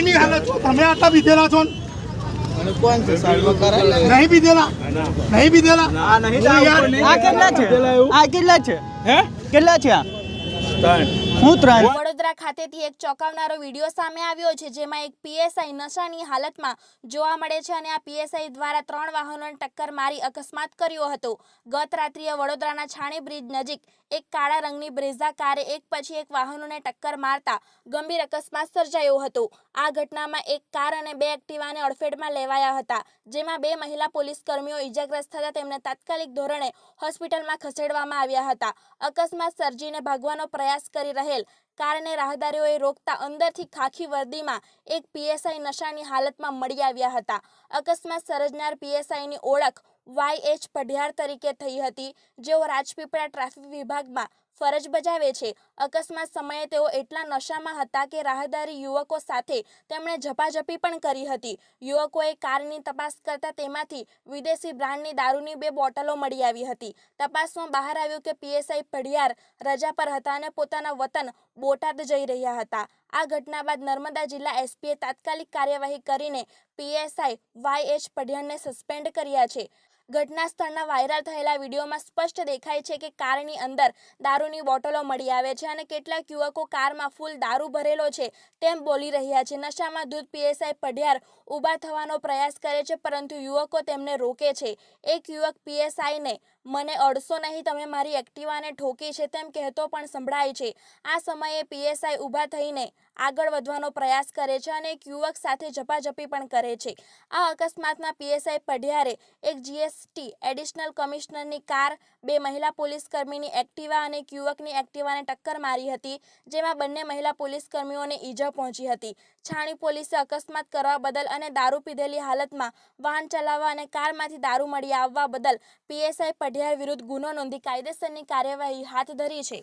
ગાડીની હાલત છો? તમે આટલા પીધેલા છો. નહીં પીધેલા નહીં પીધેલા નહીં આ કેટલા છે? આ કેટલા છે? હે? કેટલા છે આ? હું ત્રણ. વડોદરા ખાતેથી એક ચોંકાવનારો વીડિયો સામે આવ્યો છે, જેમાં એક પીએસઆઈ નશાની હાલતમાં જોવા મળે છે અને આ પીએસઆઈ દ્વારા ત્રણ વાહનોને ટક્કર મારી અકસ્માત કર્યો હતો. ગત રાત્રિએ વડોદરાના છાણી બ્રિજ નજીક એક કાળા રંગની બ્રેઝા કારે એક પછી એક વાહનોને ટક્કર મારતા ગંભીર અકસ્માત સર્જાયો હતો. આ ઘટનામાં એક કાર અને બે એક્ટિવાને અડફેટમાં લેવાયા હતા, જેમાં બે મહિલા પોલીસ કર્મીઓ ઈજાગ્રસ્ત થતા તેમને તાત્કાલિક ધોરણે હોસ્પિટલમાં ખસેડવામાં આવ્યા હતા. અકસ્માત સર્જીને ભાગવાનો પ્રયાસ કરી રહેલ કારને રાહદારીઓએ રોકતા અંદરથી ખાખી વર્દીમાં એક પીએસઆઈ નશાની હાલતમાં મળી આવ્યા હતા. અકસ્માત સર્જનાર પીએસઆઈની ઓળખ વાય એચ પઢિયાર તરીકે થઈ હતી, જેઓ રાજપીપળા ટ્રાફિક વિભાગમાં ફરજ બજાવે છે. અકસ્માત સમયે તેઓ એટલા નશામાં હતા કે રાહદારી યુવકો સાથે તેમણે ઝપાઝપી પણ કરી હતી. યુવકોએ કારની તપાસ કરતા તેમાંથી વિદેશી બ્રાન્ડની દારૂની બે બોટલો મળી આવી હતી. તપાસમાં બહાર આવ્યું કે પીએસઆઈ પઢિયાર રજા પર હતા અને પોતાના વતન બોટાદ જઈ રહ્યા હતા. આ ઘટના બાદ નર્મદા જિલ્લા એસપીએ તાત્કાલિક કાર્યવાહી કરીને પીએસઆઈ વાય એચ પઢિયારને સસ્પેન્ડ કર્યા છે. ઘટના સ્થળના વાયરલ થયેલા વિડીયોમાં સ્પષ્ટ દેખાય છે કે કારની અંદર દારૂની બોટલો મળી આવે છે અને કેટલાક યુવકો કારમાં ફૂલ દારૂ ભરેલો છે તેમ બોલી રહ્યા છે. નશામાં ધૂત પીએસઆઈ પઢિયાર ઊભા થવાનો પ્રયાસ કરે છે પરંતુ યુવકો તેમને રોકે છે. એક યુવક પીએસઆઈને મને અડસો નહીં, તમે મારી એક્ટિવાને ઠોકી છે તેમ કહેતો પણ સંભળાય છે. આ સમયે પીએસઆઈ ઊભા થઈને આગળ વધવાનો પ્રયાસ કરે છે અને એક યુવક સાથે ઝપાઝપી પણ કરે છે. આ અકસ્માતમાં પીએસઆઈ પઢિયારે એક જીએસટી એડિશનલ કમિશનરની કાર, બે મહિલા પોલીસ કર્મીની એક્ટિવા અને એક યુવકની એક્ટિવાને ટક્કર મારી હતી, જેમાં બંને મહિલા પોલીસ કર્મીઓને ઈજા પહોંચી હતી. છાણી પોલીસે અકસ્માત કરવા બદલ અને દારૂ પીધેલી હાલતમાં વાહન ચલાવવા અને કારમાંથી દારૂ મળી આવવા બદલ પીએસઆઈ પઢિયાર વિરુદ્ધ ગુનો નોંધી કાયદેસરની કાર્યવાહી હાથ ધરી છે.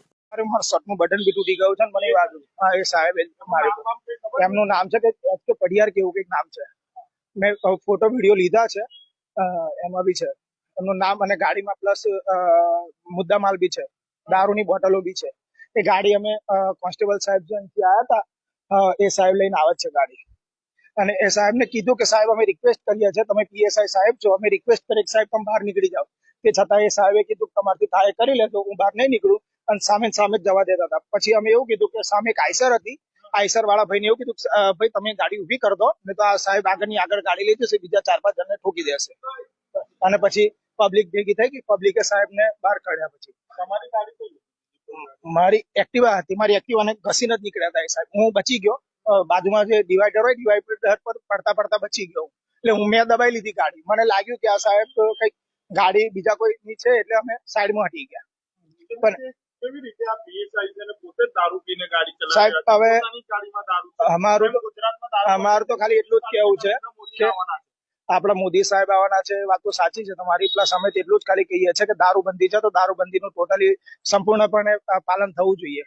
મને વાત એ સાહેબ એમનું નામ છે કે પડિયાર કેવું કંઈક નામ છે. મેં ફોટો, વીડિયો લીધા છે. એમાં બી છે. એમનું નામ અને ગાડીમાં પ્લસ મુદ્દા માલ બી છે. દારૂની બોટલો બી છે. એ ગાડી અમે કોન્સ્ટેબલ સાહેબ જે અહીંથી આવ્યા હતા એ સાહેબ લઈને આવે છે ગાડી. અને એ સાહેબને કીધું કે સાહેબ અમે રિક્વેસ્ટ કરીએ છીએ. તમે પીએસઆઈ સાહેબ છો. અમે રિક્વેસ્ટ કરીએ સાહેબ તમે બહાર નીકળી જાઓ. તે છતાં એ સાહેબે કીધું તમારથી થાય કરી લે હું બહાર નહીં નીકળું. અને સામે સામે જવા દેતા હતા. પછી અમે એવું કીધું કે સામે એક આઈસર હતી. આઈસર વાળા ભાઈને એવું કીધું ભાઈ તમે ગાડી ઊભી કરી દો ને તો આ સાહેબ આગળની આગળ ગાડી લઈ જશે બીજા ચાર પાંચ જણને ઠોકી દેશે. અને પછી પબ્લિક ભેગી થઈ ગઈ. પબ્લિકે સાહેબને બહાર કાઢ્યા પછી. તમારી ગાડી મારી એક્ટિવા હતી. મારી એક્ટિવાને ઘસીને જ નીકળ્યા હતા એ સાહેબ. હું બચી ગયો. બાજુમાં જે ડિવાઈડર હોય ડિવાઈડર પર પડતા પડતા બચી ગયો એટલે હું મેં દબાઈ લીધી ગાડી. મને લાગ્યું કે આ સાહેબ કંઈક ગાડી બીજા કોઈની છે એટલે અમે સાઈડમાં હટી ગયા. પણ કેવી રીતે આ PSI છે પોતે દારૂ પીને ગાડી ચલાવે સાહેબ? હવે. અમારું તો- અમારું તો ખાલી એટલું જ કેવું છે કે આપણા મોદી સાહેબ આવવાના છે વાત તો સાચી છે. તમારી પ્લસ અમે એટલું જ ખાલી કહીએ છીએ કે દારૂબંધી છે તો દારૂબંધીનું ટોટલી સંપૂર્ણપણે પાલન થવું જોઈએ.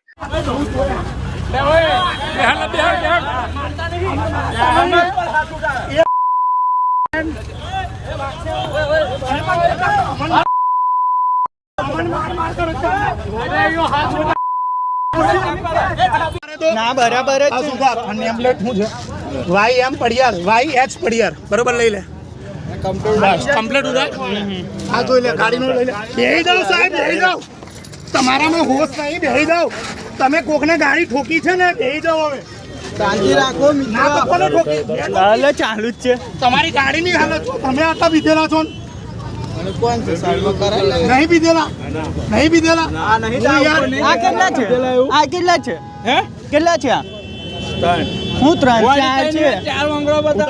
ના બરાબર જ નેમપ્લેટ શું છે? Y M Padiyar Y H Padiyar. બરોબર લઈ લે. બસ ઉધાર આ જોઈ લે ગાડીનું લઈ લે. બેહી જાઓ સાહેબ બેહી જાઓ. તમારામાં હોશ નહીં બેહી જાઓ. તમે કોકને ગાડી ઠોકી છે ને બેહી જાઓ હવે. શાંતિ રાખો ના તો ઠોકી. મેં ચાલુ જ છે. તમારી ગાડીની હાલત તમે આટલા વિધેલા છો ને? અને કોણ છે? સાઈડમાં કરાય નહીં પીધેલા. નહીં પીધેલા. આ નહીં યાર, આ કેટલા છે? આ કેટલા છે? હે? કેટલા છે આ? હું ત્રણ ચાર છે.